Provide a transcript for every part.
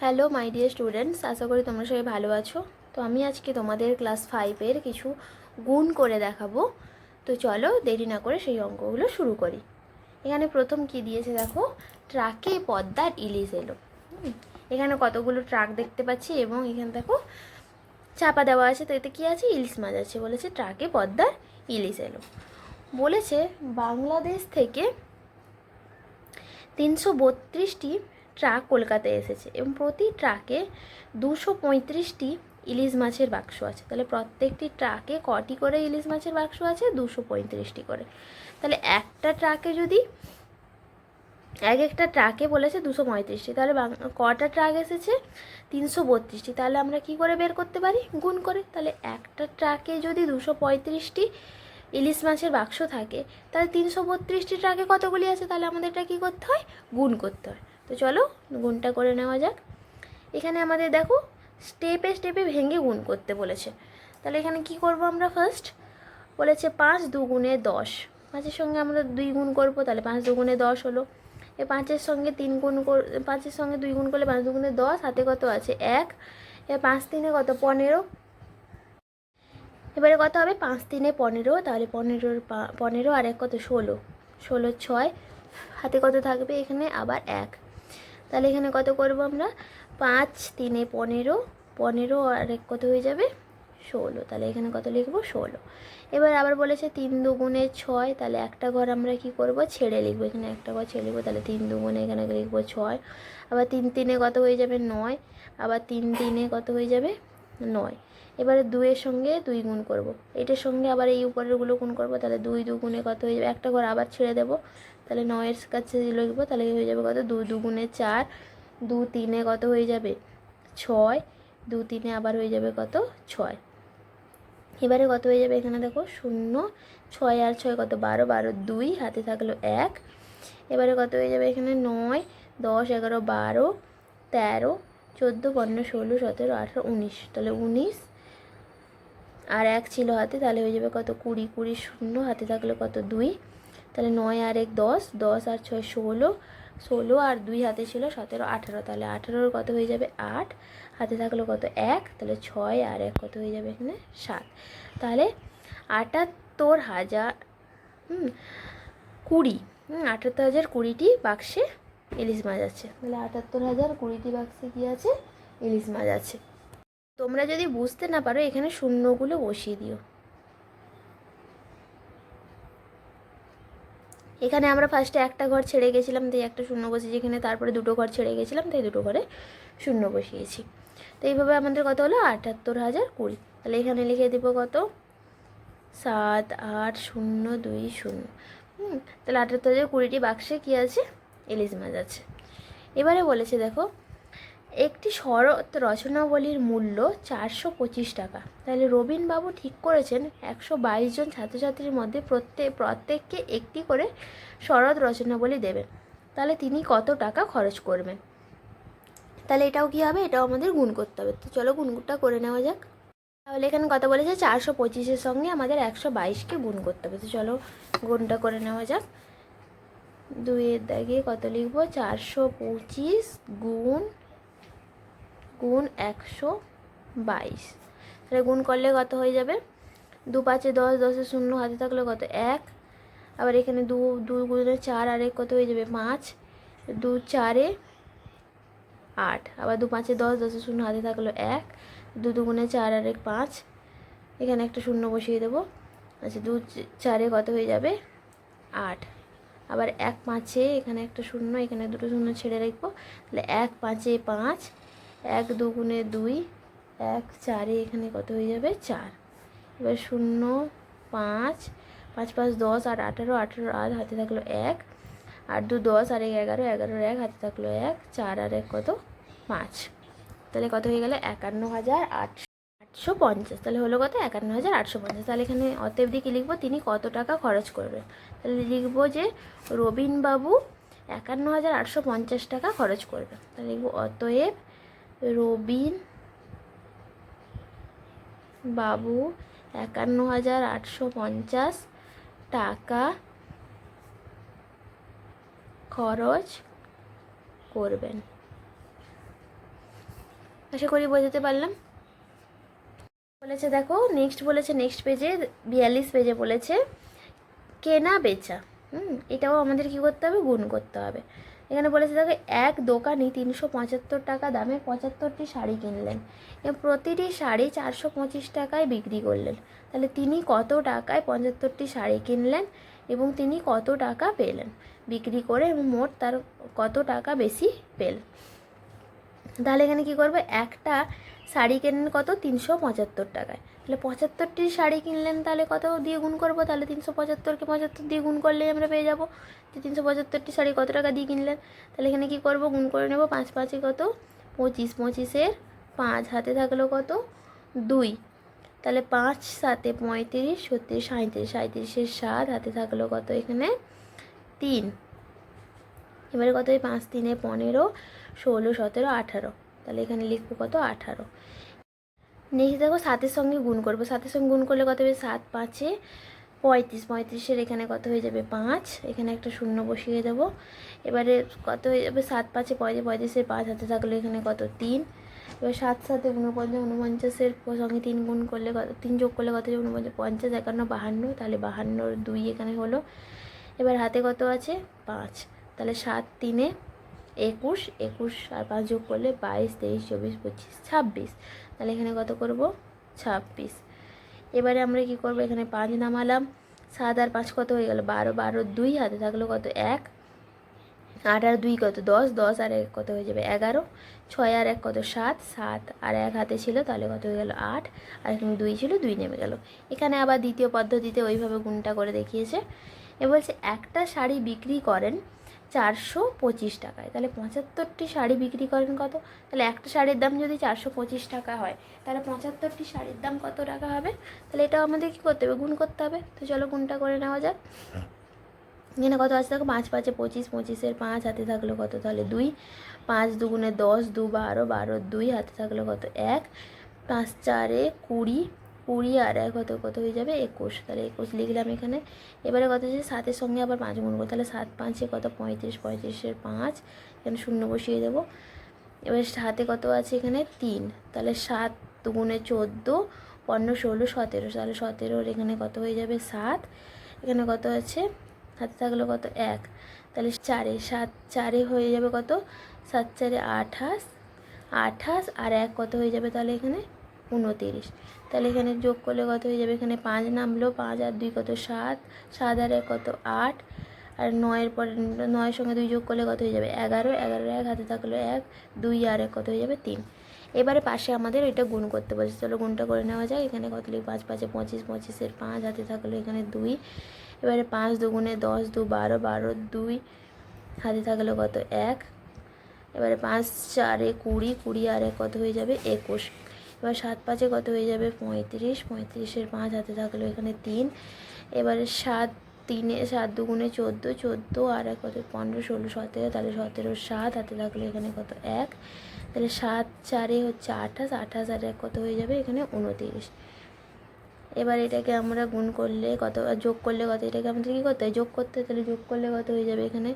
Hello my dear students আশা করি তোমরা সবাই ভালো আছো। তো আমি আজকে তোমাদের ক্লাস ফাইভের কিছু গুণ করে দেখাবো। তো চলো দেরি না করে সেই অঙ্কগুলো শুরু করি। এখানে প্রথম কি দিয়েছে দেখো? ট্রাকে পদ্মার ইলিশ এলো। এখানে কতগুলো ট্রাক দেখতে পাচ্ছি এবং এখানে দেখো চাপা দেওয়া আছে। তো এতে কী আছে? ইলিশ মাছ আছে বলেছে, ট্রাকে পদ্মার ইলিশ এলো। বলেছে বাংলাদেশ থেকে তিনশো বত্রিশটি ট্রাক কলকাতায় এসেছে এবং প্রতি ট্রাকে দুশো পঁয়ত্রিশটি ইলিশ মাছের বাক্স আছে। তাহলে প্রত্যেকটি ট্রাকে কটি করে ইলিশ মাছের বাক্স আছে? দুশো পঁয়ত্রিশটি করে। তাহলে একটা ট্রাকে যদি, এক একটা ট্রাকে বলেছে দুশো পঁয়ত্রিশটি, তাহলে কটা ট্রাক এসেছে? তিনশো বত্রিশটি। তাহলে আমরা কি করে বের করতে পারি? গুণ করে। তাহলে একটা ট্রাকে যদি দুশো পঁয়ত্রিশটি ইলিশ মাছের বাক্স থাকে, তাহলে তিনশো বত্রিশটি ট্রাকে কতগুলি আছে? তাহলে আমাদের এটা কী করতে হয়? গুণ করতে হয়। তো চলো গুণটা করে নেওয়া যাক। এখানে আমাদের দেখো স্টেপে স্টেপে ভেঙে গুণ করতে বলেছে। তাহলে এখানে কি করব আমরা ফার্স্ট বলেছে পাঁচ দুগুণে দশ। পাঁচের সঙ্গে আমরা দুই গুণ করব, তাহলে পাঁচ দুগুণে দশ হলো। এ পাঁচের সঙ্গে তিন গুণ কর পাঁচের সঙ্গে দুই গুণ করলে পাঁচ দুগুণে দশ, হাতে কত আছে? এক। এ পাঁচ তিনে কত? পনেরো। এবারে কত হবে? পাঁচ তিনে পনেরো, তাহলে পনেরোর পনেরো আর এক কত? ষোলো। ষোলো ছয়। হাতে কত থাকবে? এখানে আবার এক। তাহলে এখানে কত করব আমরা? পাঁচ, তিনে পনেরো পনেরো আর এক কত হয়ে যাবে? ষোলো। তাহলে এখানে কত লিখব? ষোলো। এবার আবার বলেছে তিন দুগুণে ছয়, তাহলে একটা ঘর আমরা কি করব? ছেড়ে লিখব। এখানে একটা ঘর ছেড়ে লিখব, তাহলে তিন দুগুণে এখানে লিখব ছয়। আবার তিন তিনে কত হয়ে যাবে? নয়। আবার তিন তিনে কত হয়ে যাবে? নয়। এবারে দুইয়ের সঙ্গে দুই গুণ করব। এটার সঙ্গে আবার এই উপরেরগুলো গুণ করব, তাহলে দুই দুগুণে কত হয়ে যাবে? একটা ঘর আবার ছেড়ে দেবো। তাহলে নয়ের কাছে লিখব, তাহলে হয়ে যাবে কত? দুই দুগুণে চার, দু তিনে কত হয়ে যাবে? ছয়, দু তিনে আবার হয়ে যাবে কত? ছয়। এবারে কত হয়ে যাবে এখানে দেখো? শূন্য, ছয় আর ছয় কত? বারো বারো দুই, হাতে থাকল এক। এবারে কত হয়ে যাবে এখানে? নয়, দশ, এগারো, বারো, তেরো, চোদ্দ, পনেরো, ষোলো, সতেরো, আঠেরো, উনিশ। তাহলে উনিশ আর এক ছিল হাতে, তাহলে হয়ে যাবে কত? কুড়ি কুড়ি, শূন্য, হাতে থাকলে কত? দুই। তাহলে নয় আর এক দশ দশ আর ছয় ষোলো ষোলো আর দুই হাতে ছিল সতেরো, আঠেরো। তাহলে আঠেরোর কত হয়ে যাবে? আট। হাতে থাকল কত? এক। তাহলে ছয় আর এক কত হয়ে যাবে? এখানে সাত। তাহলে আটাত্তর হাজার, হুম, কুড়ি। হুম, আটাত্তর হাজার কুড়িটি বাক্সে ইলিশ মাছ আছে। তাহলে আটাত্তর হাজার কুড়িটি বাক্সে কী আছে? ইলিশ মাছ আছে। তোমরা যদি বুঝতে না পারো, এখানে শূন্যগুলো বসিয়ে দিও। এখানে আমরা ফার্স্টে একটা ঘর ছেড়ে গেছিলাম, তাই একটা শূন্য বসিয়েছি। এখানে তারপরে দুটো ঘর ছেড়ে গেছিলাম, তাই দুটো ঘরে শূন্য বসিয়েছি। তো এইভাবে আমাদের কত হলো? আটাত্তর হাজার কুড়ি। তাহলে এখানে লিখে দেবো কত? সাত, আট, শূন্য, দুই, শূন্য। হুম, তাহলে আটাত্তর হাজার কুড়িটি বাক্সে কী আছে? ইলিশ মাছ আছে। এবারে বলেছে দেখো একটি শরৎ রচনাবলীর মূল্য চারশো পঁচিশ টাকা। তাহলে রবীনবাবু ঠিক করেছেন, একশো বাইশ জন ছাত্রছাত্রীর মধ্যে প্রত্যেক প্রত্যেককে একটি করে শরৎ রচনাবলী দেবেন। তাহলে তিনি কত টাকা খরচ করবেন? তাহলে এটাও কী হবে? এটাও আমাদের গুণ করতে হবে। তো চলো গুণটা করে নেওয়া যাক। তাহলে এখানে কথা বলেছে চারশো পঁচিশের সঙ্গে আমাদের একশো বাইশকে গুণ করতে হবে। তো চলো গুণটা করে নেওয়া যাক। দুইয়ের দাগে কত লিখব? চারশো পঁচিশ গুণ গুণ একশো বাইশ। তাহলে গুণ করলে কত হয়ে যাবে? দু পাঁচে দশ, দশে শূন্য, হাতে থাকলে কত? এক। আবার এখানে দু দু গুণে চার আর এক কত হয়ে যাবে? পাঁচ। দু চারে আট। আবার দু পাঁচে দশ, দশে শূন্য, হাতে থাকল এক। দু দুগুণে চার আর এক পাঁচ। এখানে একটা শূন্য বসিয়ে দেবো। আচ্ছা দু চারে কত হয়ে যাবে? আট। আবার এক পাঁচে এখানে একটা শূন্য, এখানে দুটো শূন্য ছেড়ে রাখব। তাহলে এক পাঁচে পাঁচ। এক দুগুণে দুই, এক চারে এখানে কত হয়ে যাবে? চার। এবার শূন্য, পাঁচ পাঁচ পাঁচ, দশ, আর আঠারো আঠারো, আর হাতে থাকল এক, আর দু, দশ, আর এক, এগারো, এগারোর এক, হাতে থাকল এক, চার, আর এক কত? পাঁচ। তাহলে কত হয়ে গেল? একান্ন হাজার আটশো আটশো পঞ্চাশ। তাহলে হলো কত? একান্ন হাজার আটশো পঞ্চাশ। তাহলে এখানে অতএব দিকে লিখব? তিনি কত টাকা খরচ করবেন? তাহলে লিখব যে রবীনবাবু একান্ন হাজার আটশো পঞ্চাশ টাকা খরচ করবে তাহলে লিখব অতএব রবিন বাবু একান্ন হাজার আটশো পঞ্চাশ টাকা খরচ করবেন। আশা করি বোঝাতে পারলাম। বলেছে দেখো নেক্সট বলেছে নেক্সট পেজে বিয়াল্লিশ পেজে বলেছে, কেনা বেচা। হুম, এটাও আমাদের কি করতে হবে? গুণ করতে হবে। এখানে বলেছে, দেখো, এক দোকানি তিনশো পঁচাত্তর টাকা দামে পঁচাত্তরটি শাড়ি কিনলেন এবং প্রতিটি শাড়ি চারশো পঁচিশ টাকায় বিক্রি করলেন। তাহলে তিনি কত টাকায় পঁচাত্তরটি শাড়ি কিনলেন এবং তিনি কত টাকা পেলেন বিক্রি করে এবং মোট তার কত টাকা বেশি পেল তাহলে এখানে কি করবে? একটা শাড়ি কেনেন কত? তিনশো পঁচাত্তর টাকায়। তাহলে পঁচাত্তরটি শাড়ি কিনলেন তাহলে কত দিয়ে গুণ করব? তাহলে তিনশো পঁচাত্তরকে পঁচাত্তর দিয়ে গুণ করলেই আমরা পেয়ে যাব। যে তিনশো পঁচাত্তরটি শাড়ি কত টাকা দিয়ে কিনলেন? তাহলে এখানে কি করব? গুণ করে নেব। পাঁচ পাঁচে কত? পঁচিশ। পঁচিশের পাঁচ হাতে থাকল কত? দুই। তাহলে পাঁচ সাতে পঁয়ত্রিশ, ছত্রিশ সাঁত্রিশ সাঁত্রিশের সাত হাতে থাকল কত এখানে? তিন। এবারে কত? এই পাঁচ, তিনে পনেরো, ষোলো, সতেরো, আঠারো। তাহলে এখানে লিখব কত? আঠারো। নেক্সট দেখো সাতের সঙ্গে গুণ করব। সাতের সঙ্গে গুণ করলে কত হবে? সাত পাঁচে পঁয়ত্রিশ। পঁয়ত্রিশের এখানে কত হয়ে যাবে? পাঁচ। এখানে একটা শূন্য বসিয়ে দেবো। এবারে কত হয়ে যাবে? সাত পাঁচে পঁয়ত্রিশ, পঁয়ত্রিশের পাঁচ হাতে থাকলে এখানে কত? তিন। এবার সাত সাথে উনপঞ্চাশ উনপঞ্চাশের সঙ্গে তিন গুণ করলে কত? তিন যোগ করলে কত হবে উনপঞ্চাশ পঞ্চাশ, একান্ন, বাহান্ন। তাহলে বাহান্নর দুই এখানে হলো। এবার হাতে কত আছে? পাঁচ। তাহলে সাত তিনে একুশ। একুশ আর পাঁচ যোগ করলে বাইশ, তেইশ, চব্বিশ, পঁচিশ, ছাব্বিশ। তাহলে এখানে কত করব? ছাব্বিশ। এবারে আমরা কি করব? এখানে পাঁচ নামালাম। সাত আর পাঁচ কত হয়ে গেল? বারো। বারো দুই, হাতে থাকল কত? এক। আট আর দুই কত? দশ। দশ আর এক কত হয়ে যাবে? এগারো। ছয় আর এক কত? সাত। সাত আর এক হাতে ছিল, তাহলে কত হয়ে গেল? আট। আর এখানে দুই ছিল, দুই নেমে গেল। এখানে আবার দ্বিতীয় পদ্ধতিতে ওইভাবে গুণটা করে দেখিয়েছে। এ বলছে, একটা শাড়ি বিক্রি করেন চারশো পঁচিশ টাকায়। তাহলে পঁচাত্তরটি শাড়ি বিক্রি করেন কত? তাহলে একটা শাড়ির দাম যদি চারশো পঁচিশ টাকা হয়, তাহলে পঁচাত্তরটি শাড়ির দাম কত টাকা হবে? তাহলে এটাও আমাদের কী করতে হবে? গুণ করতে হবে। তো চলো গুণটা করে নেওয়া যাক। এখানে কত আছে দেখো? পাঁচ পাঁচে পঁচিশ, পঁচিশের পাঁচ, হাতে থাকল কত? তাহলে দুই। পাঁচ দুগুণে দশ, দু বারো বারো দুই, হাতে থাকল কত? এক। পাঁচ চারে কুড়ি কুড়ি আর এক কত কত হয়ে যাবে? একুশ। তাহলে একুশ লিখলাম এখানে। এবারে কত হচ্ছে সাতের সঙ্গে আবার পাঁচ গুণ করব। তাহলে সাত পাঁচে কত? পঁয়ত্রিশ। পঁয়ত্রিশের পাঁচ। এখানে শূন্য বসিয়ে দেবো। এবার হাতে কত আছে এখানে? তিন। তাহলে সাত দুগুণে চোদ্দ পনেরো ষোলো, সতেরো। তাহলে সতেরোর এখানে কত হয়ে যাবে? সাত। এখানে কত আছে? হাতে থাকল কত? এক। তাহলে চারে, সাত চারে হয়ে যাবে কত? সাত চারে আঠাশ। আঠাশ আর এক কত হয়ে যাবে তাহলে এখানে? উনতিরিশ তাহলে এখানে যোগ করলে কত হয়ে যাবে? এখানে পাঁচ নামলো, পাঁচ আর দুই কত? সাত। সাত আর এক কত? আট। আর নয়ের পরে, নয়ের সঙ্গে দুই যোগ করলে কত হয়ে যাবে? এগারো। এগারো এক, হাতে থাকল এক। দুই আর এক কত হয়ে যাবে? তিন। এবারে পাশে আমাদের এটা গুণ করতে বলছে। চলো গুণটা করে নেওয়া যায় এখানে কত লিখ পাঁচ, পাঁচে পঁচিশ, পঁচিশের পাঁচ, হাতে থাকল এখানে দুই। এবারে পাঁচ দুগুণে দশ, দু বারো বারো দুই। হাতে থাকল কত? এক। এবারে পাঁচ, চারে কুড়ি। কুড়ি আর এক কত হয়ে যাবে? একুশ। এবার সাত পাঁচে কত হয়ে যাবে? পঁয়ত্রিশ। পঁয়ত্রিশের পাঁচ হাতে থাকল এখানে তিন। এবারে সাত তিনে, সাত দুগুণে চোদ্দ চোদ্দ আর এক কত পনেরো, ষোলো, সতেরো। তাহলে সতেরো, সাত হাতে থাকল এখানে কত? এক। তাহলে সাত চারে হচ্ছে আঠাশ। আঠাশ আর এক কত হয়ে যাবে? এখানে উনতিরিশ। এবার এটাকে আমরা গুণ করলে কত, যোগ করলে কত? এটাকে আমাদের কী করতে হয়? যোগ করতে হয়, তাহলে যোগ করলে কত হয়ে যাবে এখানে?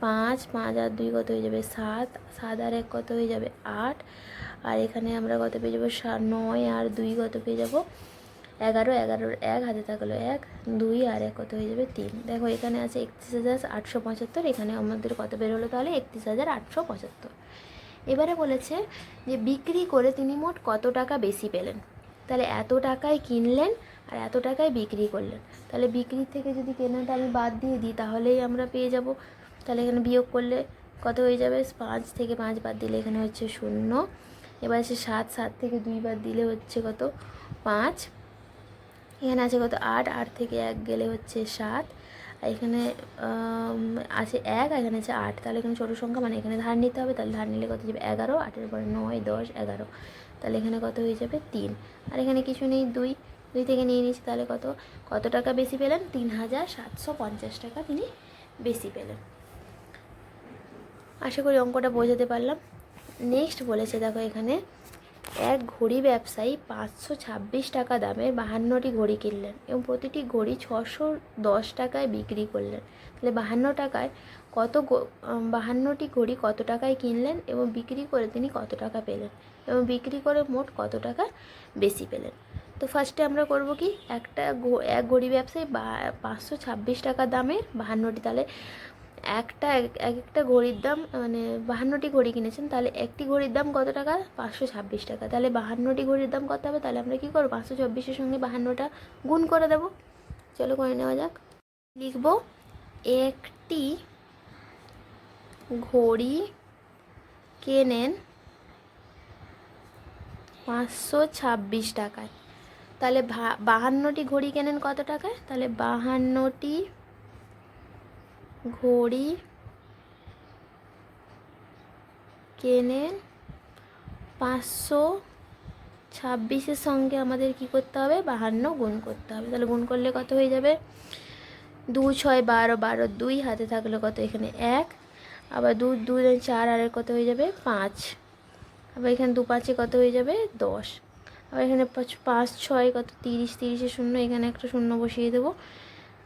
পাঁচ। পাঁচ আর দুই কত হয়ে যাবে? সাত। সাত আর এক কত হয়ে যাবে? আট। আর এখানে আমরা কত পেয়ে যাব নয় আর দুই কত পেয়ে যাব এগারো, এগারোর এক, হাতে থাকল এক, দুই আর এক কত হয়ে যাবে তিন। দেখো, এখানে আছে একত্রিশ হাজার আটশো পঁচাত্তর, এখানে আমাদের কত বের হলো তাহলে? একত্রিশ হাজার আটশো পঁচাত্তর। এবারে বলেছে যে বিক্রি করে তিনি মোট কত টাকা বেশি পেলেন? তাহলে এত টাকায় কিনলেন আর এত টাকায় বিক্রি করলেন। তাহলে বিক্রি থেকে যদি কেনাটা আমি বাদ দিয়ে দিই, তাহলেই আমরা পেয়ে যাব। তাহলে এখানে বিয়োগ করলে কত হয়ে যাবে? পাঁচ থেকে পাঁচ বাদ দিলে এখানে হচ্ছে শূন্য। এবার সে সাত সাত থেকে দুই বাদ দিলে হচ্ছে কত? পাঁচ। এখানে আছে কত? আট। আট থেকে এক গেলে হচ্ছে সাত। আর এখানে আছে এক, আর এখানে আছে আট। তাহলে এখানে ছোটো সংখ্যা মানে এখানে ধার নিতে হবে, তাহলে ধার নিলে কত যাবে? এগারো। আটের পরে নয়, দশ, এগারো। তাহলে এখানে কত হয়ে যাবে? তিন। আর এখানে কিছু নেই, দুই। দুই থেকে নিয়ে নিচ্ছি তাহলে কত? কত টাকা বেশি পেলেন? তিন হাজার সাতশো পঞ্চাশ টাকা তিনি বেশি পেলেন। আশা করি অঙ্কটা বোঝাতে পারলাম। নেক্সট বলেছে দেখো এখানে, এক ঘড়ি ব্যবসায়ী পাঁচশো ছাব্বিশ টাকা দামে বাহান্নটি ঘড়ি কিনলেন এবং প্রতিটি ঘড়ি ছশো দশ টাকায় বিক্রি করলেন। তাহলে বাহান্ন টাকায় কত বাহান্নটি ঘড়ি কত টাকায় কিনলেন এবং বিক্রি করে তিনি কত টাকা পেলেন এবং বিক্রি করে মোট কত টাকা বেশি পেলেন? তো ফার্স্টে আমরা করব কি? একটা এক ঘড়ি ব্যবসায়ী বা, পাঁচশো ছাব্বিশ টাকা দামে বাহান্নটি, তাহলে একটা, এক এক একটা ঘড়ির দাম মানে বাহান্নটি ঘড়ি কিনেছেন, তাহলে একটি ঘড়ির দাম কত টাকা? পাঁচশো ছাব্বিশ টাকা। তাহলে বাহান্নটি ঘড়ির দাম কত হবে? তাহলে আমরা কী করব? পাঁচশো চব্বিশের সঙ্গে বাহান্নটা গুণ করে দেবো। চলো করে নেওয়া যাক। লিখব, একটি ঘড়ি কেনেন পাঁচশো ছাব্বিশ টাকায়। তাহলে বাহান্নটি ঘড়ি কেনেন কত টাকায়? তাহলে বাহান্নটি ঘড়ি কেনেন পাঁচশো ছাব্বিশের সঙ্গে আমাদের কি করতে হবে? বাহান্ন গুণ করতে হবে। তাহলে গুণ করলে কত হয়ে যাবে? দু ছয় বারো বারো দুই, হাতে থাকলে কত? এখানে এক। আবার দু দু চার, আরের কত হয়ে যাবে? পাঁচ। আবার এখানে দু পাঁচে কত হয়ে যাবে? দশ। আবার এখানে পাঁচ, ছয়, কত? তিরিশ। তিরিশে শূন্য, এখানে একটা শূন্য বসিয়ে দেবো।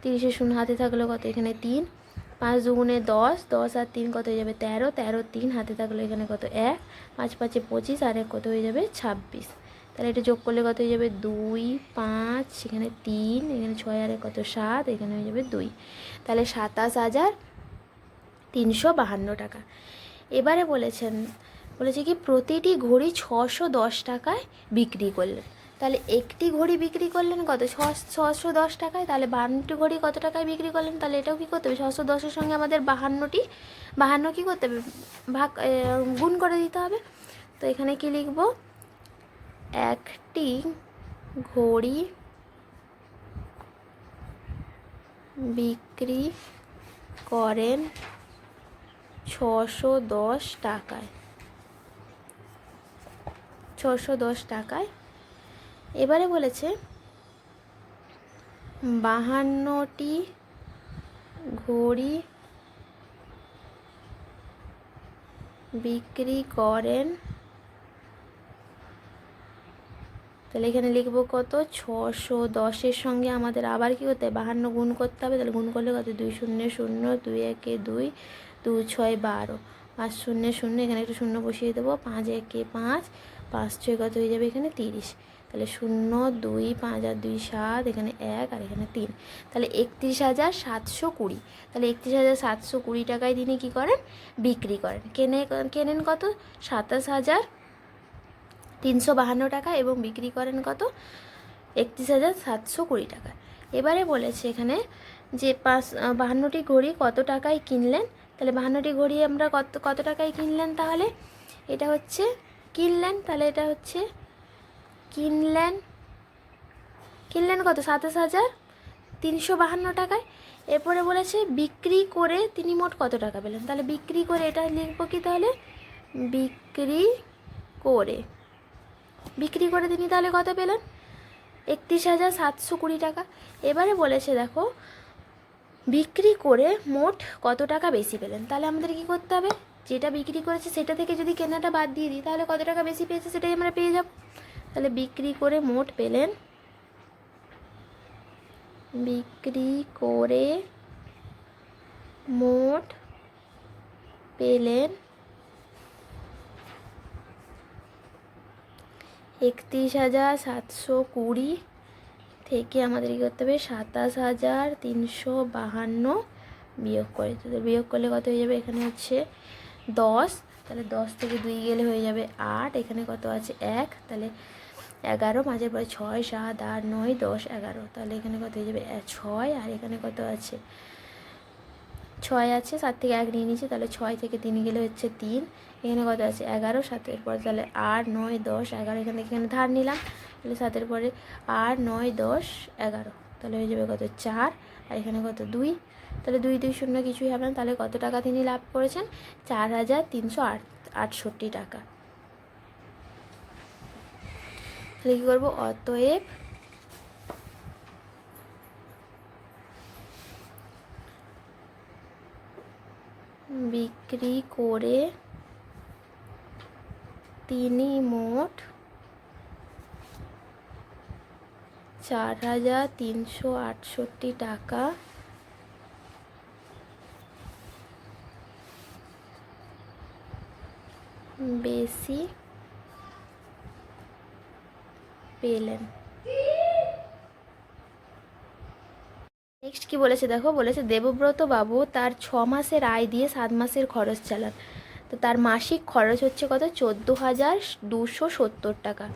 তিরিশে শূন্য, হাতে থাকল কত? এখানে তিন। পাঁচ দুগুণে দশ দশ আর তিন কত হয়ে যাবে তেরো? তেরো, তিন, হাতে থাকলে এখানে কত? এক, পাঁচ, পাঁচে পঁচিশ, আর এক কত হয়ে যাবে ছাব্বিশ। তাহলে এটা যোগ করলে কত হয়ে যাবে? দুই, পাঁচ, এখানে তিন, এখানে ছয়, আর কত? সাত, এখানে হয়ে যাবে দুই। তাহলে সাতাশ হাজার তিনশো বাহান্ন টাকা। এবারে বলেছেন, বলেছে কি, প্রতিটি ঘড়ি ছশো দশ টাকায় বিক্রি করলেন। তাহলে একটি ঘড়ি বিক্রি করলেন কত? ছশো দশ টাকায়? তাহলে বাহান্নটি ঘড়ি কত টাকায় বিক্রি করলেন? তাহলে এটাও কী করতে হবে? ছশো দশের সঙ্গে আমাদের বাহান্নটি, বাহান্ন কী করতে হবে? ভাগ গুণ করে দিতে হবে। তো এখানে কি লিখব? একটি ঘড়ি বিক্রি করেন ছশো দশ টাকায়। ছশো দশ টাকায় এবারে বলেছে, বাহান্নটি ঘড়ি বিক্রি করেন। তাহলে এখানে লিখব কত? ছশো দশের সঙ্গে আমাদের আবার কি করতে হবে? বাহান্ন গুণ করতে হবে, তাহলে গুণ করলে কত? দুই শূন্য শূন্য, দুই একে দুই দু ছয় বারো। পাঁচ শূন্য শূন্য, এখানে একটা শূন্য বসিয়ে দেবো। পাঁচ একে পাঁচ পাঁচ ছয় কত হয়ে যাবে? এখানে তিরিশ। তাহলে শূন্য, দুই, পাঁচ, আর দুই, সাত, এখানে এক, আর এখানে তিন। তাহলে একত্রিশ হাজার সাতশো কুড়ি। তাহলে একত্রিশ হাজার সাতশো কুড়ি টাকায় তিনি কী করেন? বিক্রি করেন। কেনে, কেনেন কত? সাতাশ হাজার তিনশো বাহান্ন টাকা এবং বিক্রি করেন কত? একত্রিশ হাজার সাতশো কুড়ি টাকা। এবারে বলেছে এখানে যে পাঁচ, বাহান্নটি ঘড়ি কত টাকায় কিনলেন? তাহলে বাহান্নটি ঘড়ি আমরা কত কত টাকায় কিনলেন তাহলে? এটা হচ্ছে কিনলেন, তাহলে এটা হচ্ছে কিনলেন? কিনলেন কত? সাতাশ হাজার? তিনশো বাহান্ন টাকায়? এরপরে বলেছে, বিক্রি করে তিনি মোট কত টাকা পেলেন? তাহলে বিক্রি করে এটা লিখব কি তাহলে? বিক্রি করে। বিক্রি করে তিনি তাহলে কত পেলেন? একত্রিশ হাজার সাতশো কুড়ি টাকা। এবারে বলেছে, দেখো, বিক্রি করে মোট কত টাকা বেশি পেলেন? তাহলে আমাদের কি করতে হবে? যেটা বিক্রি করেছে, সেটা থেকে যদি কেনাটা বাদ দিয়ে দিই, তাহলে কত টাকা বেশি পেয়েছে, সেটাই আমরা পেয়ে যাব। তাহলে বিক্রি করে মোট পেলেন? বিক্রি করে মোট পেলেন একত্রিশ হাজার সাতশো কুড়ি থেকে আমাদের কী করতে হবে? সাতাশ হাজার তিনশো বাহান্ন বিয়োগ করে। হবে। বিয়োগ করলে কত হয়ে যাবে? এখানে হচ্ছে দশ। তাহলে দশ থেকে দুই গেলে হয়ে যাবে আট। এখানে কত আছে? এক। তাহলে এগারো মাঝের পরে ছয়, সাত, আট, নয়, দশ, এগারো। তাহলে এখানে কত হয়ে যাবে? ছয়, আর এখানে কত আছে? ছয় আছে, সাত থেকে এক নিয়ে নিচ্ছে তাহলে ছয় থেকে তিন গেলে হচ্ছে তিন। এখানে কত আছে? এগারো, সাতের পরে তাহলে আট, নয়, দশ, এগারো। এখানে এখানে ধার নিলাম। তাহলে সাতের পরে আট, নয়, দশ, এগারো। তাহলে হয়ে যাবে কত? চার। আর এখানে কত? দুই। তাহলে দুই দুই, শূন্য কিছুই হবে না। তাহলে কত টাকা তিনি লাভ করেছেন? চার হাজার তিনশো আট, আটষট্টি টাকা। তাহলে কী করব? অতএব বিক্রি করে তিনি মোট চার হাজার তিনশো আটষট্টি টাকা বেশি পেলেন। নেক্সট কি বলেছে দেখো? বলেছে দেবব্রত বাবু তার ছ মাসের আয় দিয়ে সাত মাসের খরচ চালান। তো তার মাসিক খরচ হচ্ছে কত? চোদ্দ হাজার দুশো সত্তর টাকা।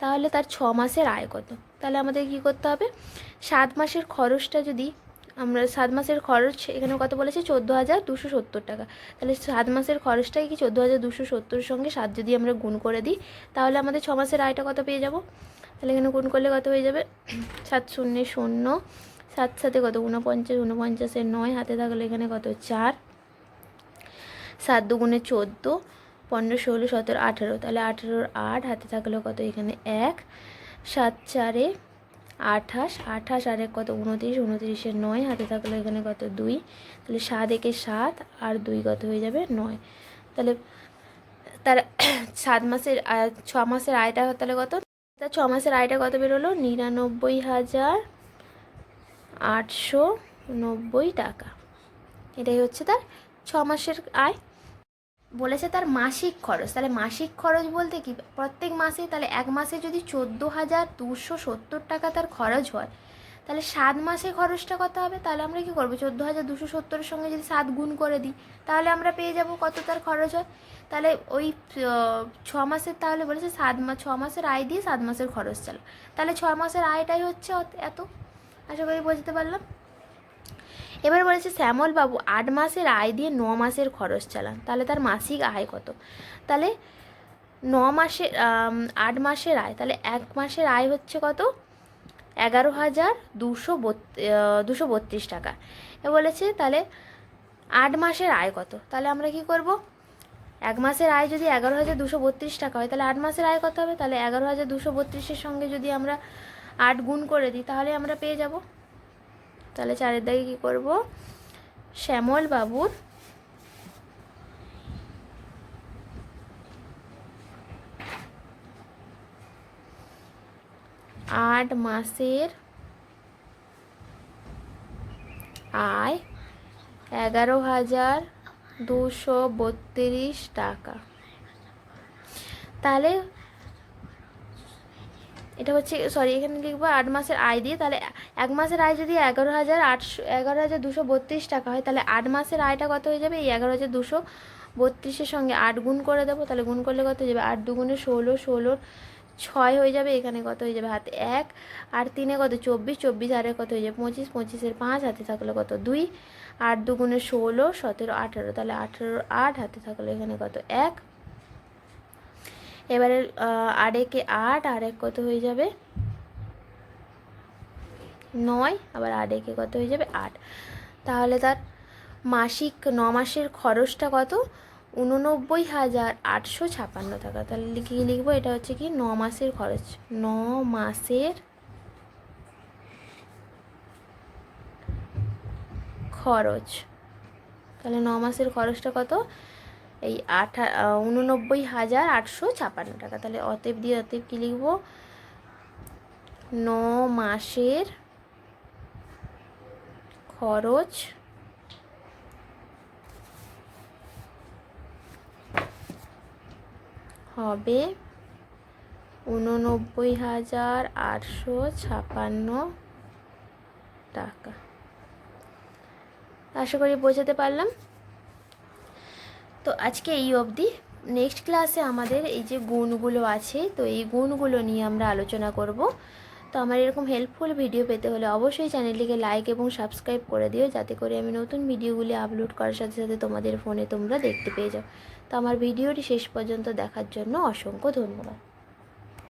তাহলে তার ছ মাসের আয় কত? তাহলে আমাদের কি করতে হবে? সাত মাসের খরচটা যদি আমরা সাত মাসের খরচ এখানে কত বলেছে? চোদ্দ হাজার দুশো সত্তর টাকা। তাহলে সাত মাসের খরচটাই কি? চোদ্দ হাজার দুশো সত্তরের সঙ্গে সাত যদি আমরা গুণ করে দিই, তাহলে আমাদের ছ মাসের আয়টা কত পেয়ে যাব? তাহলে এখানে গুণ করলে কত হয়ে যাবে? সাত শূন্য শূন্য, সাত সাথে কত? ঊনপঞ্চাশ, ঊনপঞ্চাশের নয়, হাতে থাকলে এখানে কত? চার। সাত দুগুণে চোদ্দ, পনেরো, ষোলো, সতেরো, আঠেরো। তাহলে আঠেরোর আট, হাতে থাকল কত? এখানে এক। সাত চারে আঠাশ আঠাশ আর এক কত? উনত্রিশ উনত্রিশের নয়, হাতে থাকল এখানে কত? দুই। তাহলে সাত একে সাত আর দুই কত হয়ে যাবে? নয়। তাহলে তার সাত মাসের ছ মাসের আয়টা তাহলে কত? তার ছ মাসের আয়টা কত বেরোলো? নিরানব্বই হাজার আটশো নব্বই টাকা। এটাই হচ্ছে তার ছ মাসের আয়। বলেছে তার মাসিক খরচ। তাহলে মাসিক খরচ বলতে কি? প্রত্যেক মাসে তাহলে এক মাসে যদি চোদ্দ হাজার দুশো সত্তর টাকা তার খরচ হয় তাহলে সাত মাসে খরচটা কত হবে? তাহলে আমরা কি করব? চোদ্দ হাজার দুশো সত্তরের সঙ্গে যদি সাত গুণ করে দিই, তাহলে আমরা পেয়ে যাব কত তার খরচ হয়? তাহলে ওই ছ মাসের তাহলে বলেছে সাত মাস ছ মাসের আয় দিয়ে সাত মাসের খরচ চালো। তাহলে ছ মাসের আয়টাই হচ্ছে এত? আশা করি বুঝতে পারলাম। এবার বলেছে শ্যামল বাবু, আট মাসের আয় দিয়ে ন মাসের খরচ চালান, তাহলে তার মাসিক আয় কত? তাহলে ন মাসের আট মাসের আয়, তাহলে এক মাসের আয় হচ্ছে কত? এগারো হাজার দুশো দুশো বত্রিশ টাকা। এ বলেছে, তাহলে আট মাসের আয় কত? তাহলে আমরা কি করব? এক মাসের আয় যদি এগারো হাজার দুশো বত্রিশ টাকা হয়, তাহলে আট মাসের আয় কত হবে? তাহলে এগারো হাজার দুশো বত্রিশের সঙ্গে যদি আমরা আট গুণ করে দিই, তাহলে আমরা পেয়ে যাব। তাহলে চারের দাগে কী করব? শ্যামল বাবুর আট মাসের আয় এগারো হাজার দুশো বত্রিশ টাকা। তাহলে এটা হচ্ছে সরি এখানে লিখব আট মাসের আয় দিয়ে, তাহলে এক মাসের আয় যদি এগারো হাজার আটশো, এগারো হাজার দুশো বত্রিশ টাকা হয়, তাহলে আট মাসের আয়টা কত হয়ে যাবে? এই এগারো হাজার দুশো বত্রিশের সঙ্গে আট গুণ করে দেবো, তাহলে গুণ করলে কত হয়ে যাবে? আট দুগুণে ষোলো, ষোলোর ছয় হয়ে যাবে, এখানে কত হয়ে যাবে? হাতে এক, আর তিনে কত? চব্বিশ চব্বিশ আরে কত হয়ে যাবে? পঁচিশ, পঁচিশের পাঁচ, হাতে থাকলে কত? দুই আট দুগুণে ষোলো, সতেরো, আঠেরো। তাহলে আঠেরোর আট, হাতে থাকলে এখানে কত? এক। এবারে আর একে আট আর এক কত হয়ে যাবে? নয়, আবার আর একে কত হয়ে যাবে? আট। তাহলে তার মাসিক ন মাসের খরচটা কত? উননব্বই হাজার আটশো ছাপান্ন টাকা। তাহলে কি লিখব, এটা হচ্ছে কি ন মাসের খরচ। ন মাসের খরচ। তাহলে ন মাসের খরচটা কত? এই আঠা উননব্বই হাজার আটশো ছাপান্ন টাকা। তাহলে অতএব দিয়ে অতএব কী লিখব? ন মাসের খরচ হবে উননব্বই হাজার আটশো ছাপান্ন টাকা। আশা করি বোঝাতে পারলাম। তো আজকে এই অবধি। নেক্সট ক্লাসে আমাদের এই যে গুণগুলো আছে, তো এই গুণগুলো নিয়ে আমরা আলোচনা করব। তো আমার এরকম হেল্পফুল ভিডিও পেতে হলে অবশ্যই চ্যানেলটিকে লাইক এবং সাবস্ক্রাইব করে দিও, যাতে করে আমি নতুন ভিডিওগুলি আপলোড করার সাথে সাথে তোমাদের ফোনে তোমরা দেখতে পেয়ে যাও। তো আমার ভিডিওটি শেষ পর্যন্ত দেখার জন্য অসংখ্য ধন্যবাদ।